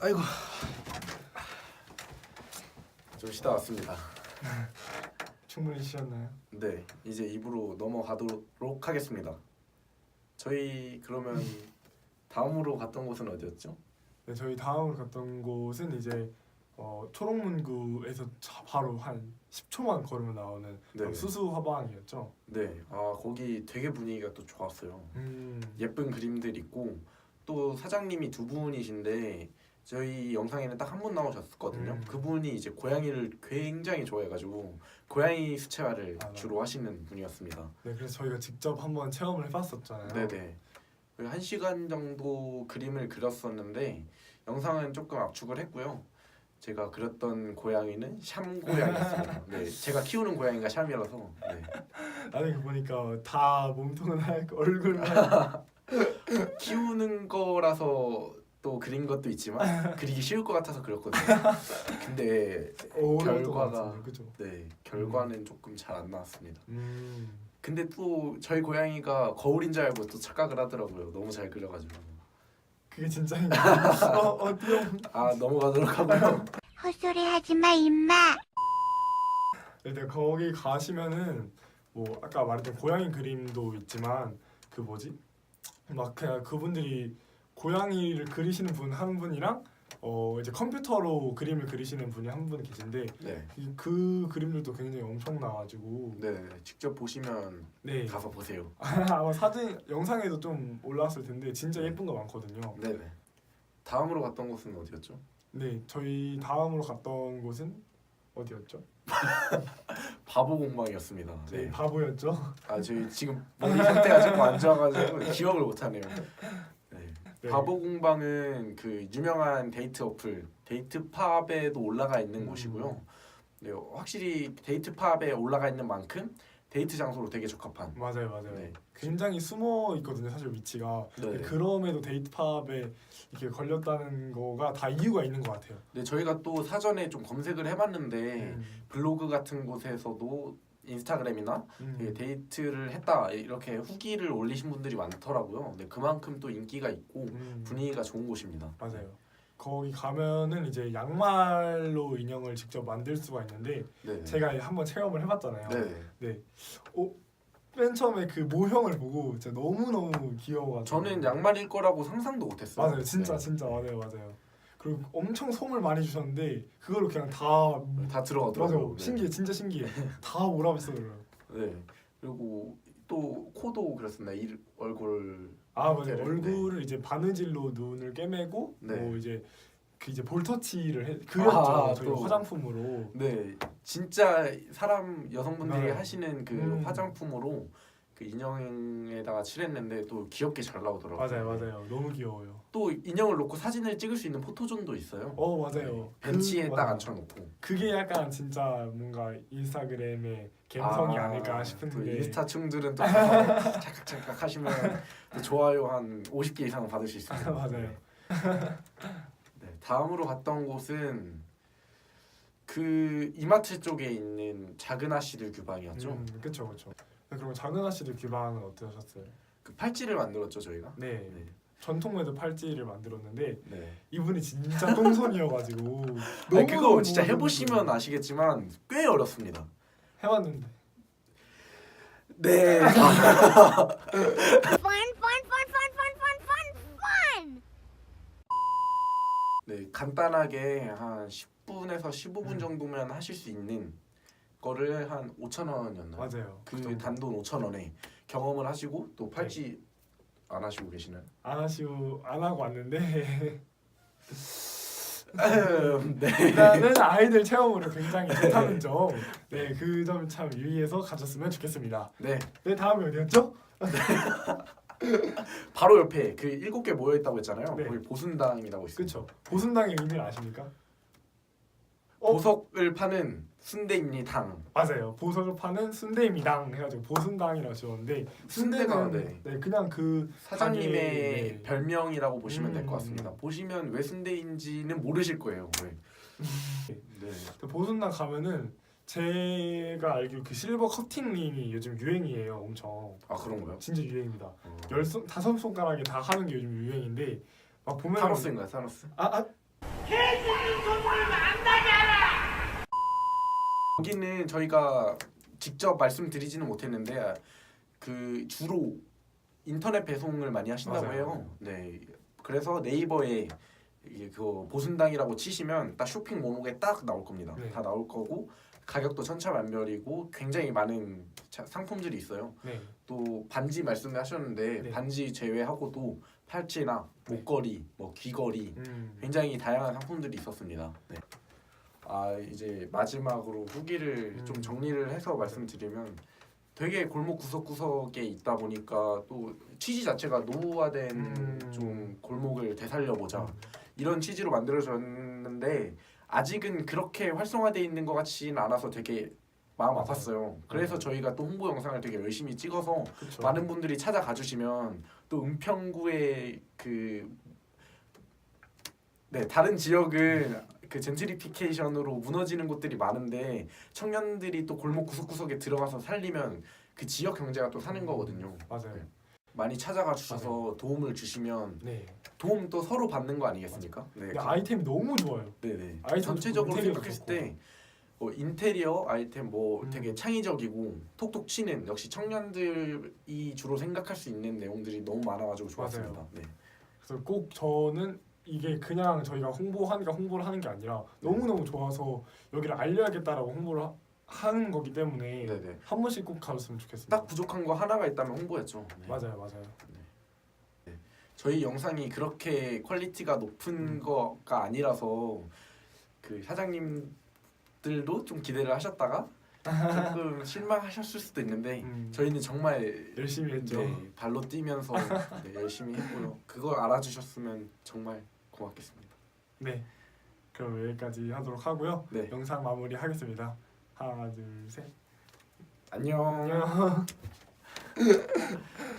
아이고 좀 쉬다 왔습니다. 충분히 쉬었나요? 네 이제 입으로 넘어가도록 하겠습니다. 저희 그러면 다음으로 갔던 곳은 어디였죠? 네, 저희 다음으로 갔던 곳은 이제 어, 초록문구에서 자- 바로 한 10초만 걸으면 나오는 네. 수수 화방이었죠. 네, 아 거기 되게 분위기가 또 좋았어요. 음, 예쁜 그림들 있고 또 사장님이 두 분이신데 저희 영상에는 딱 한 분 나오셨거든요. 음. 그분이 이제 고양이를 굉장히 좋아해가지고 고양이 수채화를 아, 네. 주로 하시는 분이었습니다. 네, 그래서 저희가 직접 한번 체험을 해봤었잖아요. 네네. 그한 시간 정도 그림을 그렸었는데 영상은 조금 압축을 했고요. 제가 그렸던 고양이는 샴 고양이였습니다. 네, 제가 키우는 고양이가 샴이라서 네. 나중에 보니까 다 몸통은 하얗고 얼굴만 키우는 거라서 또 그린 것도 있지만 그리기 쉬울 것 같아서 그렸거든요. 근데 어려울 것 결과가- 같은데, 그죠? 네 결과는 조금 잘 안 나왔습니다. 음, 근데 또 저희 고양이가 거울인 줄 알고 또 착각을 하더라고요. 너무 잘 그려가지고. 그게 진짜인가? 어, 어, 띠용. 아 넘어가도록 하고요. 헛소리 하지 마, 임마. 일단 거기 가시면은 뭐 아까 말했던 고양이 그림도 있지만 그 뭐지 막 그냥 그분들이 고양이를 그리시는 분 한 분이랑 어 이제 컴퓨터로 그림을 그리시는 분이 한 분 계신데 네, 이- 그 그림들도 굉장히 엄청나가지고 네 직접 보시면 네 가서 보세요. 아마 사진 영상에도 좀 올라왔을 텐데 진짜 예쁜 거 많거든요. 네 네. 다음으로 갔던 곳은 어디였죠? 네 저희 다음으로 갔던 곳은 어디였죠? 바보 공방이었습니다. 네. 네. 바보였죠. 아 저희 지금 머리 상태가 조금 안 좋아가지고 기억을 못하네요. 네. 네. 바보 공방은 그 유명한 데이트 어플 데이트팝에도 올라가 있는 음. 곳이고요. 네, 확실히 데이트팝에 올라가 있는 만큼 데이트 장소로 되게 적합한. 맞아요 맞아요. 네. 굉장히 숨어 있거든요 사실 위치가. 네. 그럼에도 데이트팝에 이렇게 걸렸다는 거가 다 이유가 있는 것 같아요. 네, 저희가 또 사전에 좀 검색을 해봤는데 음. 블로그 같은 곳에서도 인스타그램이나 음. 예, 데이트를 했다 이렇게 후기를 올리신 분들이 많더라고요. 네, 그만큼 또 인기가 있고 음. 분위기가 좋은 곳입니다. 맞아요. 거기 가면은 이제 양말로 인형을 직접 만들 수가 있는데 네. 제가 한번 체험을 해봤잖아요. 네. 어, 맨 처음에 그 모형을 보고 진짜 너무 너무 귀여워가지고. 저는 양말일 거라고 상상도 못했어요. 맞아요, 진짜 네. 진짜 맞아요, 맞아요. 그리고 엄청 솜을 많이 주셨는데 그거를 그냥 다 다 들어가더라고요. 맞아요, 네. 신기해, 진짜 신기해. 다 오라비스더라고요. 네. 그리고 또 코도 그렸습니다. 이 얼굴. 아 맞아요. 네. 얼굴을 이제 바느질로 눈을 꿰매고 네. 뭐 이제 그 이제 볼터치를 해, 그렸죠. 아, 저희 또. 화장품으로. 네. 진짜 사람 여성분들이 네. 하시는 그 음. 화장품으로 그 인형에다가 칠했는데 또 귀엽게 잘 나오더라고요. 맞아요, 맞아요. 너무 귀여워요. 또 인형을 놓고 사진을 찍을 수 있는 포토존도 있어요. 어 맞아요. 네. 벤치에 그- 딱 맞아요. 앉혀놓고. 그게 약간 진짜 뭔가 인스타그램의 감성이 아, 닐까 또 싶은데. 인스타 충들은 또 가서 찰칵찰칵 하시면 또 좋아요 한 50개 이상 받을 수 있습니다. 맞아요. 네, 다음으로 갔던 곳은 그 이마트 쪽에 있는 작은 아씨들 규방이었죠. 음, 그렇죠, 그렇죠. 그럼 작은 아씨들 규방은 어떠셨어요? 그 팔찌를 만들었죠 저희가. 네, 네, 전통 매듭 팔찌를 만들었는데 네. 이분이 진짜 똥손이어가지고 아니, 그거 진짜 해보시면. 아시겠지만 꽤 어렵습니다. 해봤는데 네. Fun, fun, fun, fun, fun, fun, fun, fun. 네, 간단하게 한 10 분에서 15분 음. 정도면 하실 수 있는 거를 한 5천 원이었나요? 맞아요. 그그 정도. 단돈 5천 원에 경험을 하시고 또 팔찌 안 하시고 계시나요? 안 하시고 안 하고 왔는데 네. 일단은 아이들 체험으로 굉장히 좋다는 점, 네그점참 유의해서 가셨으면 좋겠습니다. 네. 네 다음이 어디였죠? 바로 옆에 그 일곱 개 모여 있다고 했잖아요. 네. 거기 보순당이라고 있어요. 그렇죠. 보순당의 의미를 아십니까? 어? 보석을 파는 순대입니다. 맞아요. 보석을 파는 순대입니다. 해가지고 보순당이라고 지었는데 순대가 순대는 네. 네 그냥 그 사장님의 가게- 별명이라고 보시면 될것 음. 같습니다. 보시면 왜 순대인지는 모르실 거예요. 네. 네. 그 보순당 가면은 제가 알기로 그 실버 커팅링이 요즘 유행이에요. 엄청 아 그런가요? 진짜 유행입니다. 어. 열 손 다섯 손가락에 다 하는 게 요즘 유행인데 막 보면 타노스인가요? 타노스? 아, 아 여기는 저희가 직접 말씀드리지는 못했는데 그 주로 인터넷 배송을 많이 하신다고 맞아요. 해요. 네. 그래서 네이버에 이게 그 보순당이라고 치시면 딱 쇼핑 목록에 딱 나올 겁니다. 네. 다 나올 거고 가격도 천차만별이고 굉장히 많은 자- 상품들이 있어요. 네. 또 반지 말씀하셨는데 네. 반지 제외하고도 팔찌나 네. 목걸이, 뭐 귀걸이 음. 굉장히 다양한 상품들이 있었습니다. 네. 아 이제 마지막으로 후기를 음. 좀 정리를 해서 말씀드리면 되게 골목 구석구석에 있다 보니까 또 취지 자체가 노후화된 음. 좀 골목을 되살려 보자 음. 이런 취지로 만들어졌는데 아직은 그렇게 활성화돼 있는 것 같지는 않아서 되게 마음. 아팠어요. 그래서 맞아요. 저희가 또 홍보 영상을 되게 열심히 찍어서 그쵸. 많은 분들이 찾아가 주시면 또 은평구의 그 네, 다른 지역은 그 젠트리피케이션으로 무너지는 곳들이 많은데 청년들이 또 골목 구석구석에 들어가서 살리면 그 지역 경제가 또 사는 거거든요. 맞아요. 네. 많이 찾아가 주셔서 도움을 주시면 네. 도움 또 서로 받는 거 아니겠습니까? 네. 근데 아이템이 너무 좋아요. 네네. 아이템도 전체적으로 좋고, 생각했을 때뭐 인테리어 아이템 뭐 음. 되게 창의적이고 톡톡 치는 역시 청년들이 주로 생각할 수 있는 내용들이 너무 많아가지고 좋았습니다. 네. 그래서 꼭 저는 이게 그냥 저희가 홍보하니까 홍보를 하는 게 아니라 너무 너무 좋아서 여기를 알려야겠다라고 홍보를 하, 하는 거기 때문에 네네. 한 번씩 꼭 가줬으면 좋겠습니다. 딱 부족한 거 하나가 있다면 홍보였죠. 네. 맞아요, 맞아요. 저희 영상이 그렇게 퀄리티가 높은 음. 거가 아니라서 그 사장님들도 좀 기대를 하셨다가 조금 실망하셨을 수도 있는데 음, 저희는 정말 열심히 했죠. 네, 발로 뛰면서 네, 열심히 했고요. 그걸 알아주셨으면 정말 고맙겠습니다. 네. 그럼 여기까지 하도록 하고요. 네, 영상 마무리 하겠습니다. 하나, 둘, 셋. 안녕. 안녕.